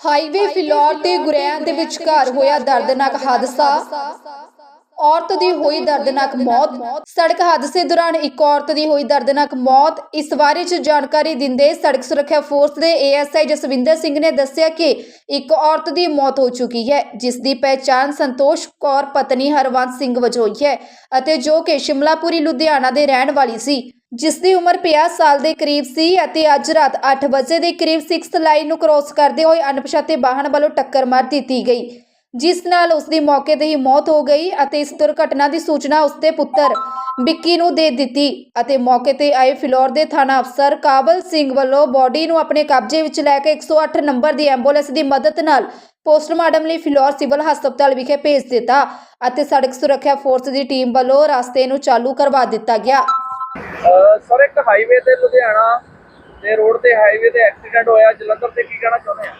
Highway Phillaur ਤੇ ਗੁਰੈਆਂ ਦੇ ਵਿਚਕਾਰ ਹੋਇਆ ਦਰਦਨਾਕ ਹਾਦਸਾ। ਔਰਤ ਦੀ ਹੋਈ ਦਰਦਨਾਕ ਮੌਤ। ਸੜਕ ਹਾਦਸੇ ਦੌਰਾਨ ਇੱਕ ਔਰਤ ਦੀ ਹੋਈ ਦਰਦਨਾਕ ਮੌਤ। ਇਸ ਬਾਰੇ ਚ ਜਾਣਕਾਰੀ ਦਿੰਦੇ ਸੜਕ ਸੁਰੱਖਿਆ ਫੋਰਸ ਦੇ ਏਐਸਆਈ ਜਸਵਿੰਦਰ ਸਿੰਘ ਨੇ ਦੱਸਿਆ ਕਿ ਇੱਕ ਔਰਤ ਦੀ ਮੌਤ ਹੋ ਚੁੱਕੀ ਹੈ ਜਿਸ ਦੀ ਪਹਿਚਾਣ ਸੰਤੋਸ਼ ਕੌਰ ਪਤਨੀ ਹਰਵੰਤ ਸਿੰਘ ਵਜੋਂ ਹੋਈ ਹੈ ਅਤੇ ਜੋ ਕਿ ਸ਼ਿਮਲਾਪੁਰੀ ਲੁਧਿਆਣਾ ਦੇ ਰਹਿਣ ਵਾਲੀ ਸੀ। ਜਿਸ ਦੀ ਉਮਰ 50 ਸਾਲ ਦੇ ਕਰੀਬ ਸੀ ਅਤੇ ਅੱਜ ਰਾਤ 8 ਵਜੇ ਦੇ ਕਰੀਬ 6th ਲਾਈਨ ਨੂੰ ਕ੍ਰੋਸ ਕਰਦੇ ਹੋਏ ਅਣਪਛਾਤੇ ਵਾਹਨ ਵੱਲੋਂ ਟੱਕਰ ਮਾਰ ਦਿੱਤੀ ਗਈ, ਜਿਸ ਨਾਲ ਉਸ ਦੀ ਮੌਕੇ ਤੇ ਹੀ ਮੌਤ ਹੋ ਗਈ ਅਤੇ ਇਸ ਦੁਰਘਟਨਾ ਦੀ ਸੂਚਨਾ ਉਸ ਦੇ ਪੁੱਤਰ ਵਿੱਕੀ ਨੂੰ ਦੇ ਦਿੱਤੀ ਅਤੇ ਮੌਕੇ ਤੇ ਆਏ ਫਿਲੌਰ ਦੇ ਥਾਣਾ ਅਫਸਰ ਕਾਬਲ ਸਿੰਘ ਵੱਲੋਂ ਬੋਡੀ ਨੂੰ ਆਪਣੇ ਕਬਜ਼ੇ ਵਿੱਚ ਲੈ ਕੇ 108 ਨੰਬਰ ਦੀ ਐਂਬੂਲੈਂਸ ਦੀ ਮਦਦ ਨਾਲ ਪੋਸਟਮਾਰਟਮ ਲਈ ਫਿਲੌਰ ਸਿਵਲ ਹਸਪਤਾਲ ਵਿਖੇ ਭੇਜ ਦਿੱਤਾ ਅਤੇ ਸੜਕ ਸੁਰੱਖਿਆ ਫੋਰਸ ਦੀ ਟੀਮ ਵੱਲੋਂ ਰਸਤੇ ਨੂੰ ਚਾਲੂ ਕਰਵਾ ਦਿੱਤਾ ਗਿਆ। ਸਰ, ਇੱਕ ਹਾਈਵੇ ਤੇ ਲੁਧਿਆਣਾ ਦੇ ਰੋਡ ਤੇ ਹਾਈਵੇ ਤੇ ਐਕਸੀਡੈਂਟ ਹੋਇਆ। ਜਲੰਧਰ ਤੇ ਕੀ ਕਹਿਣਾ ਚਾਹੁੰਦੇ ਆ?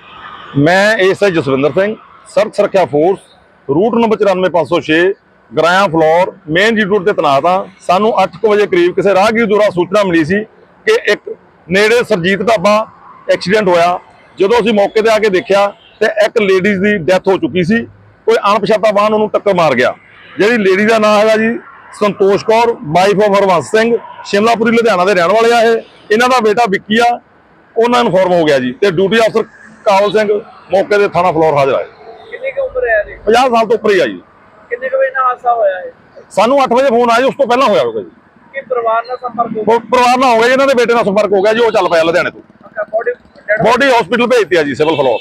ਮੈਂ ਏਐਸਆਈ ਜਸਵਿੰਦਰ ਸਿੰਘ ਸੜਕ ਸੁਰੱਖਿਆ force route number 94506 Goraya Phillaur main G route ਤੇ ਤੈਨਾਤ ਹਾਂ ਸਾਨੂੰ 8:00 ਵਜੇ ਕਰੀਬ ਕਿਸੇ ਰਾਹਗੀਰ ਦੁਆਰਾ ਸੂਚਨਾ ਮਿਲੀ ਸੀ ਕਿ ਇੱਕ ਨੇੜੇ ਸਰਜੀਤ ਢਾਬਾ ਐਕਸੀਡੈਂਟ ਹੋਇਆ। ਜਦੋਂ ਅਸੀਂ ਮੌਕੇ ਤੇ ਆ ਕੇ ਦੇਖਿਆ ਤੇ ਇੱਕ ਲੇਡੀਜ਼ ਦੀ ਡੈਥ ਹੋ ਚੁੱਕੀ ਸੀ। ਕੋਈ ਅਣਪਛਾਤਾ ਵਾਹਨ ਉਹਨੂੰ ਟੱਕਰ ਮਾਰ ਗਿਆ। ਜਿਹੜੀ ਲੇਡੀ ਦਾ ਨਾਮ ਹੈਗਾ ਜੀ ਸੰਤੋਸ਼ ਕੌਰ ਵਾਈਫ ਆਫ ਹਰਵੰਸ ਸਿੰਘ ਸ਼ਿਮਲਾਪੁਰੀ ਲੁਧਿਆਣਾ ਦੇ ਰਹਿਣ ਵਾਲੇ ਆ ਇਹ। ਇਹਨਾਂ ਦਾ ਬੇਟਾ ਵਿੱਕੀ ਆ ਉਹਨਾਂ ਇਨਫੋਰਮ ਹੋ ਗਿਆ ਜੀ। ਤੇ ਡਿਊਟੀ ਅਫਸਰ ਕਾਬਲ ਸਿੰਘ ਮੌਕੇ ਤੇ ਥਾਣਾ ਫਲੋਰ ਹਾਜ਼ਰ ਆਏ ਕਿੰਨੀ ਕੁ ਉਮਰ ਹੈ ਜੀ 50 ਸਾਲ ਤੋਂ ਉੱਪਰ ਹੀ ਆ ਜੀ। ਕਿੰਨੇ ਕੁ ਵਜੇ ਨਾਲ ਹਾਦਸਾ ਹੋਇਆ ਹੈ ਸਾਨੂੰ 8 ਵਜੇ ਫੋਨ ਆਇਆ ਉਸ ਤੋਂ ਪਹਿਲਾਂ ਹੋਇਆ ਹੋਗਾ ਜੀ। ਕਿ ਪਰਿਵਾਰ ਨਾਲ ਸੰਪਰਕ ਹੋ ਉਹ ਪਰਿਵਾਰ ਨਾਲ ਹੋ ਗਿਆ ਇਹਨਾਂ ਦੇ ਬੇਟੇ ਨਾਲ ਸੰਪਰਕ ਹੋ ਗਿਆ ਜੀ ਉਹ ਚੱਲ ਪਿਆ ਲੁਧਿਆਣੇ ਤੋਂ। ਗਿਆ ਬੋਡੀ ਬੋਡੀ ਹਸਪੀਟਲ ਭੇਜਤੀ ਆ ਜੀ ਸਿਵਲ ਫਲੋਰ